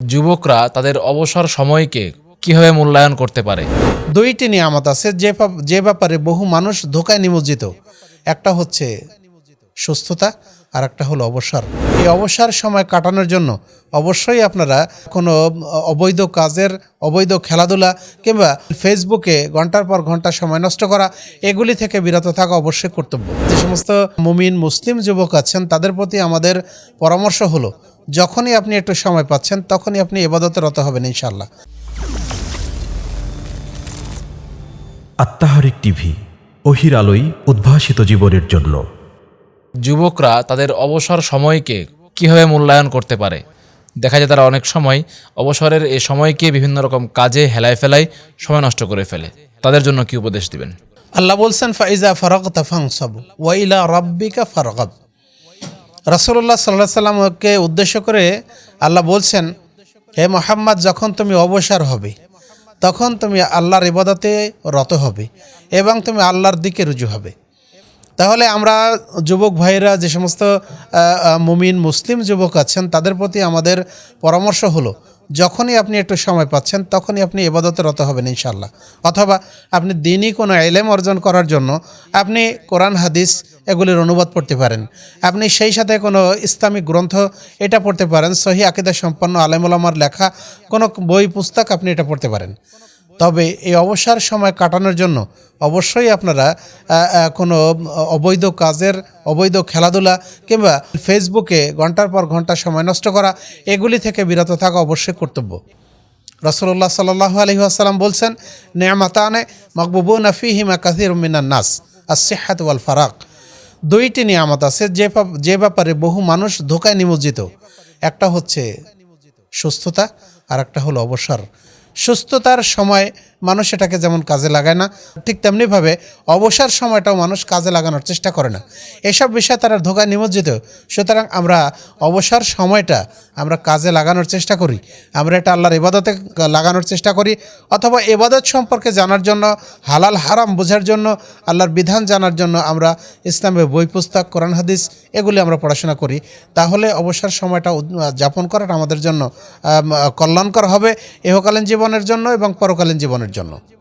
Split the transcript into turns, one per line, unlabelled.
যুবকরা তাদের অবসর সময়কে কীভাবে মূল্যায়ন করতে পারে?
দুইটি নিয়ামত আছে, যে যে ব্যাপারে বহু মানুষ ধোকায় নিমজ্জিত। একটা হচ্ছে সুস্থতা আর একটা হলো অবসর। এই অবসর সময় কাটানোর জন্য অবশ্যই আপনারা কোনো অবৈধ কাজের, অবৈধ খেলাধুলা কিংবা ফেসবুকে ঘণ্টার পর ঘণ্টা সময় নষ্ট করা, এগুলি থেকে বিরত থাকা অবশ্যই কর্তব্য। যে সমস্ত মুমিন, মুসলিম যুবক আছেন, তাদের প্রতি আমাদের পরামর্শ হলো, যখনই আপনি একটু সময় পাচ্ছেন, তখনই আপনি এবাদতে রত হবেন ইনশাল্লাহ
আত্মাহারিক টিভি অহির উদ্ভাসিত জীবনের জন্য।
যুবকরা তাদের অবসর সময়কে কীভাবে মূল্যায়ন করতে পারে? দেখা যায় তারা অনেক সময় অবসরের এই সময়কে বিভিন্ন রকম কাজে হেলায় ফেলায় সময় নষ্ট করে ফেলে। তাদের জন্য কি উপদেশ দিবেন?
আল্লাহ বলছেন, ফাইজা ফারক তাফাংসব ওয়াইলা রব্বিকা ফারগব রাসূলুল্লাহ সাল্লাহ সাল্লামকে উদ্দেশ্য করে আল্লাহ বলছেন, হে মোহাম্মদ, যখন তুমি অবসর হবে, তখন তুমি আল্লাহর ইবাদতে রত হবে এবং তুমি আল্লাহর দিকে রুজু হবে। তাহলে আমরা যুবক ভাইরা যে সমস্ত মুমিন, মুসলিম যুবক আছেন, তাদের প্রতি আমাদের পরামর্শ হলো, যখনই আপনি একটু সময় পাচ্ছেন, তখনই আপনি এবাদতে রত হবেন ইনশাল্লাহ অথবা আপনি দিনই কোনো এলেম অর্জন করার জন্য আপনি কোরআন, হাদিস এগুলির অনুবাদ পড়তে পারেন। আপনি সেই সাথে কোনো ইসলামিক গ্রন্থ এটা পড়তে পারেন, সহি আকিদা সম্পন্ন আলেমুলামার লেখা, কোনো বই, পুস্তক আপনি এটা পড়তে পারেন। তবে এই অবসর সময় কাটানোর জন্য অবশ্যই আপনারা কোনো অবৈধ কাজের, অবৈধ খেলাধুলা কিংবা ফেসবুকে ঘণ্টার পর ঘণ্টা সময় নষ্ট করা, এগুলি থেকে বিরত থাকা অবশ্যই কর্তব্য। রসল্লাহ সাল্লাহ আলহি আসাল্লাম বলছেন, নেয়ামাতানে মকবুবু নফিহিমা কাসির মিনান নাস আসিহাত ওয়াল ফারাক। দুইটি নিয়ামত আছে, যে যে ব্যাপারে বহু মানুষ ধোকায় নিমজ্জিত। একটা হচ্ছে সুস্থতা আর একটা হলো অবসর। সুস্থতার সময় মানুষ এটাকে যেমন কাজে লাগায় না, ঠিক তেমনিভাবে অবসর সময়টাও মানুষ কাজে লাগানোর চেষ্টা করে না। এসব বিষয়ে তারা ধোকায় নিমজ্জিত। সুতরাং আমরা অবসর সময়টা আমরা কাজে লাগানোর চেষ্টা করি। আমরা এটা আল্লাহর ইবাদতে লাগানোর চেষ্টা করি অথবা এবাদত সম্পর্কে জানার জন্য, হালাল, হারাম বোঝার জন্য, আল্লাহর বিধান জানার জন্য আমরা ইসলামের বই, পুস্তক, কোরআন, হাদিস এগুলি আমরা পড়াশোনা করি। তাহলে অবসর সময়টা যাপন করাটা আমাদের জন্য কল্যাণকর হবে। ইহকালীন জীবনের জন্য এবং পরকালীন জীবনের জন্য।